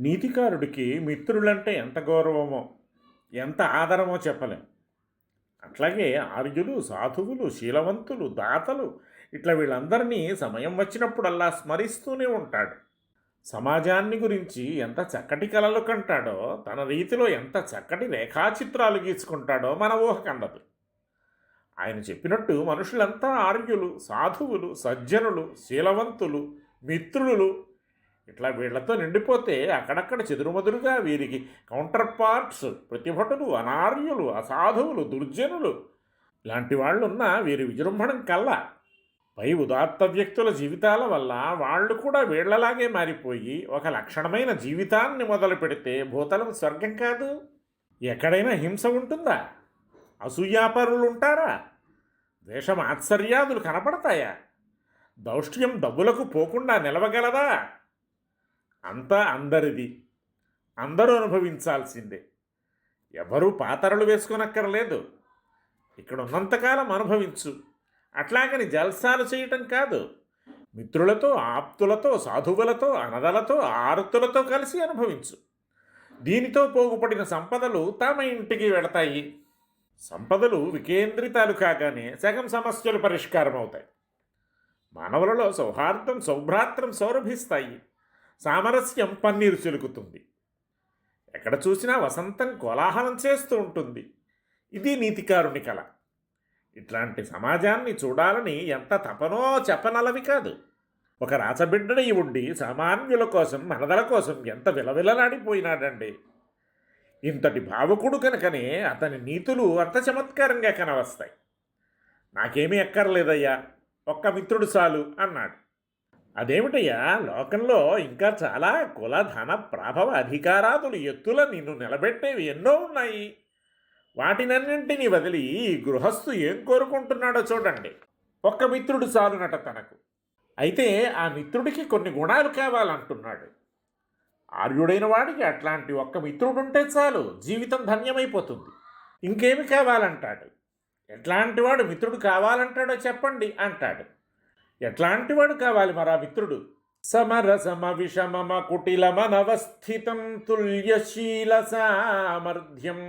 నీతికారుడికి మిత్రులంటే ఎంత గౌరవమో ఎంత ఆదరమో చెప్పలేం. అట్లాగే ఆర్యులు సాధువులు శీలవంతులు దాతలు ఇట్లా వీళ్ళందరినీ సమయం వచ్చినప్పుడల్లా స్మరిస్తూనే ఉంటాడు. సమాజాన్ని గురించి ఎంత చక్కటి కలలు కంటాడో తన రీతిలో ఎంత చక్కటి రేఖాచిత్రాలు గీచుకుంటాడో మన ఊహకండదు ఆయన చెప్పినట్టు మనుషులంతా ఆర్యులు సాధువులు సజ్జనులు శీలవంతులు మిత్రులు ఇట్లా వీళ్ళతో నిండిపోతే అక్కడక్కడ చెదురుమదురుగా వీరికి కౌంటర్ పార్ట్స్ ప్రతిభటులు అనార్యులు అసాధువులు దుర్జనులు ఇలాంటి వాళ్ళున్న వీరి విజృంభణం కల్లా. పై ఉదాత్త వ్యక్తుల జీవితాల వల్ల వాళ్ళు కూడా వీళ్ళలాగే మారిపోయి ఒక లక్షణమైన జీవితాన్ని మొదలు పెడితే భూతలం స్వర్గం కాదు. ఎక్కడైనా హింస ఉంటుందా? అసూయాపరులు ఉంటారా ద్వేషమాత్సర్యాదులు కనపడతాయా? దౌష్ట్యం డబ్బులకు పోకుండా నిలవగలదా? అంతా అందరిది. అందరూ అనుభవించాల్సిందే. ఎవరూ పాతరలు వేసుకొనక్కర్లేదు. ఇక్కడ ఉన్నంతకాలం అనుభవించు. అట్లాగని జల్సాలు చేయటం కాదు. మిత్రులతో ఆప్తులతో సాధువులతో అనదలతో ఆరుతులతో కలిసి అనుభవించు. దీనితో పోగుపడిన సంపదలు తమ ఇంటికి వెళతాయి. సంపదలు వికేంద్రితాలు కాగానే సగం సమస్యలు పరిష్కారం అవుతాయి మానవులలో సౌహార్దం సౌభ్రాత్రం సౌరభిస్తాయి. సామరస్యం పన్నీరు చిలుకుతుంది. ఎక్కడ చూసినా వసంతం కోలాహలం చేస్తూ ఉంటుంది. ఇది నీతికారుని కళ ఇట్లాంటి సమాజాన్ని చూడాలని ఎంత తపనో చెప్పనలవి కాదు. ఒక రాచబిడ్డని ఉండి సామాన్యుల కోసం మనదల కోసం ఎంత విలవిలలాడిపోయినాడండి. ఇంతటి భావకుడు కనుకనే అతని నీతులు అంత చమత్కారంగా కనవస్తాయి. నాకేమీ ఎక్కర్లేదయ్యా ఒక్క మిత్రుడు చాలు అన్నాడు. అదేమిటయ్యా? లోకంలో ఇంకా చాలా కుల ధన ప్రభవ అధికారాదులు ఎత్తుల నిన్ను నిలబెట్టేవి ఎన్నో ఉన్నాయి. వాటినన్నింటినీ వదిలి ఈ గృహస్థు ఏం కోరుకుంటున్నాడో చూడండి. ఒక్క మిత్రుడు చాలునట తనకు. అయితే ఆ మిత్రుడికి కొన్ని గుణాలు కావాలంటున్నాడు. ఆర్యుడైన వాడికి అట్లాంటి ఒక్క మిత్రుడుంటే చాలు జీవితం ధన్యమైపోతుంది. ఇంకేమి కావాలంటాడు? ఎట్లాంటి వాడు మిత్రుడు కావాలంటాడో చెప్పండి అంటాడు. ఎట్లాంటి వాడు కావాలి మరా మిత్రుడు? సమరసమ విషమమ కుటిలమనవస్థితం తుల్యశీల సామర్థ్యం.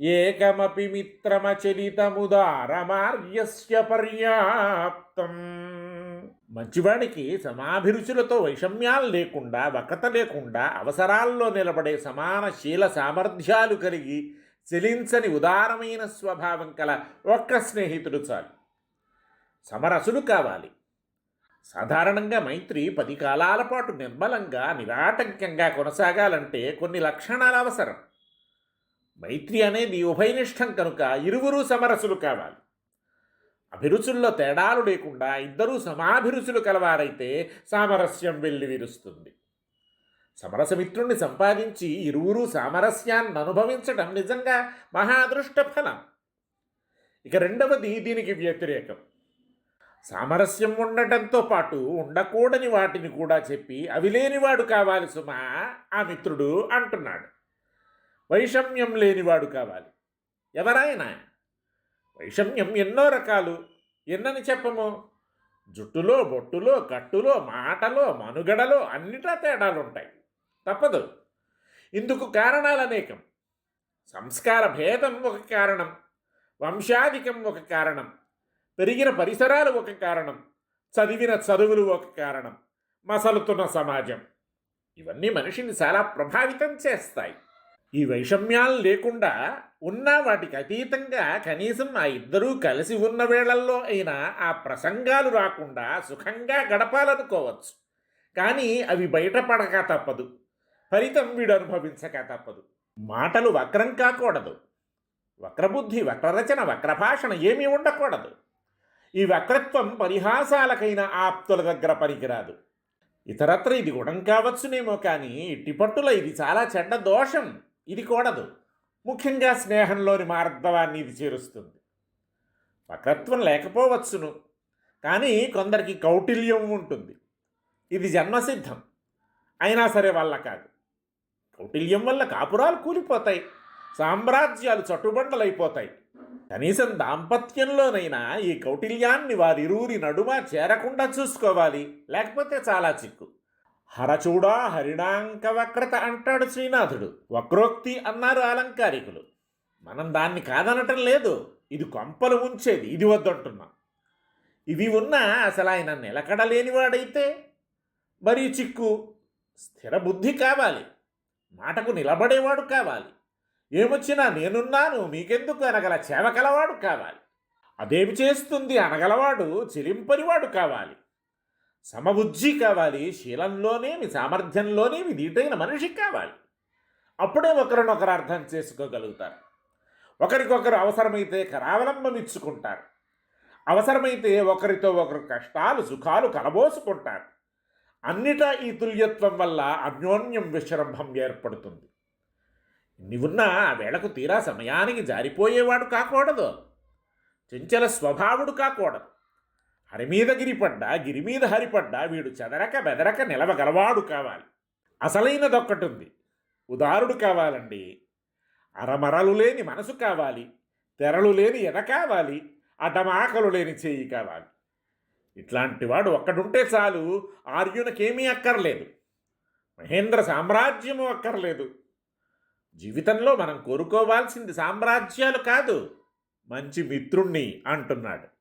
ఏకమపి మిత్రమచలితముదారమార్యస్య పర్యాప్తం. మంచివాడికి సమాభిరుచులతో వైషమ్యాలు లేకుండా వకత లేకుండా అవసరాల్లో నిలబడే సమాన శీల సామర్థ్యాలు కలిగి చెలించని ఉదారమైన స్వభావం కల ఒక్క స్నేహితుడు చాలు. సమరసులు కావాలి. సాధారణంగా మైత్రి పది కాలాల పాటు నిర్మలంగా నిరాటంకంగా కొనసాగాలంటే కొన్ని లక్షణాలు అవసరం. మైత్రి అనేది ఉభయనిష్టం కనుక ఇరువురు సమరసులు కావాలి. అభిరుచుల్లో తేడాలు లేకుండా ఇద్దరూ సమాభిరుచులు కలవారైతే సామరస్యం వెళ్ళి విరుస్తుంది సమరసమిత్రుణ్ణి సంపాదించి ఇరువురు సామరస్యాన్ని అనుభవించడం నిజంగా మహాదృష్ట ఫలం ఇక రెండవది దీనికి వ్యతిరేకం. సామరస్యం ఉండటంతో పాటు ఉండకూడని వాటిని కూడా చెప్పి అవి లేనివాడు కావాలి సుమా ఆ మిత్రుడు అంటున్నాడు. వైషమ్యం లేనివాడు కావాలి. ఎవరాయన? వైషమ్యం ఎన్నో రకాలు. ఎన్నని చెప్పము? జుట్టులో బొట్టులో కట్టులో మాటలో మనుగడలో అన్నిటా తేడాలు ఉంటాయి తప్పదు. ఇందుకు కారణాలు అనేకం. సంస్కార భేదం ఒక కారణం. వంశాధికం ఒక కారణం. పెరిగిన పరిసరాలు ఒక కారణం చదివిన చదువులు ఒక కారణం మసలుతున్న సమాజం. ఇవన్నీ మనిషిని చాలా ప్రభావితం చేస్తాయి. ఈ వైషమ్యాలు లేకుండా ఉన్న వాటికి అతీతంగా కనీసం ఆ ఇద్దరూ కలిసి ఉన్న వేళల్లో అయినా ఆ ప్రసంగాలు రాకుండా సుఖంగా గడపాలనుకోవచ్చు. కానీ అవి బయటపడక తప్పదు. ఫలితం వీడు అనుభవించక తప్పదు. మాటలు వక్రం కాకూడదు. వక్రబుద్ధి వక్రరచన వక్రభాషణ ఏమీ ఉండకూడదు. ఈ వక్రత్వం పరిహాసాలకైన ఆప్తుల దగ్గర పనికిరాదు. ఇతరత్ర ఇది గుణం కావచ్చునేమో కానీ ఇట్టిపట్టుల ఇది చాలా చెడ్డ దోషం. ఇది కూడదు. ముఖ్యంగా స్నేహంలోని మార్గవాన్ని ఇది చేరుస్తుంది. వక్రత్వం లేకపోవచ్చును. కానీ కొందరికి కౌటిల్యం ఉంటుంది. ఇది జన్మసిద్ధం. అయినా సరే వల్ల కాదు. కౌటిల్యం వల్ల కాపురాలు కూలిపోతాయి. సామ్రాజ్యాలు చట్టుబండలైపోతాయి. కనీసం దాంపత్యంలోనైనా ఈ కౌటిల్యాన్ని వారిరువురి నడుమ చేరకుండా చూసుకోవాలి. లేకపోతే చాలా చిక్కు. హరచూడా హరిణాంక వక్రత అంటాడు శ్రీనాథుడు. వక్రోక్తి అన్నారు అలంకారికులు. మనం దాన్ని కాదనటం లేదు. ఇది కొంపలు ఉంచేది ఇది వద్దంటున్నాం. ఇవి ఉన్నా అసలు ఆయన నిలకడలేనివాడైతే? మరీ చిక్కు. స్థిర బుద్ధి కావాలి. మాటకు నిలబడేవాడు కావాలి. ఏమొచ్చినా నేనున్నాను మీకెందుకు అనగల చేవగలవాడు కావాలి? అదేమి చేస్తుంది అనగలవాడు చెలింపనివాడు కావాలి. సమబుద్ధి కావాలి శీలంలోనేమి సామర్థ్యంలోనేమి దీటైన మనిషి కావాలి. అప్పుడే ఒకరినొకరు అర్థం చేసుకోగలుగుతారు. ఒకరికొకరు అవసరమైతే కరావలంబం ఇచ్చుకుంటారు అవసరమైతే ఒకరితో ఒకరు కష్టాలు సుఖాలు కలబోసుకుంటారు. అన్నిటా ఈ తుల్యత్వం వల్ల అన్యోన్యం విశ్రంభం ఏర్పడుతుంది. నీవున్నా ఆ వేళకు తీరా సమయానికి జారిపోయేవాడు కాకూడదు. చెంచల స్వభావుడు కాకూడదు. హరిమీద గిరిపడ్డా గిరి మీద హరిపడ్డా వీడు చెదరక బెదరక నిలవగలవాడు కావాలి. అసలైనదొక్కటుంది. ఉదారుడు కావాలండి. అరమరలు లేని మనసు కావాలి. తెరలు లేని ఎద కావాలి. అడ్డమాకలు లేని చేయి కావాలి. ఇట్లాంటి వాడు ఒక్కడుంటే చాలు. ఆర్యునకేమీ అక్కర్లేదు. మహేంద్ర సామ్రాజ్యము అక్కర్లేదు. జీవితంలో మనం కోరుకోవాల్సింది సామ్రాజ్యాలు కాదు. మంచి మిత్రుణ్ణి అంటున్నాడు.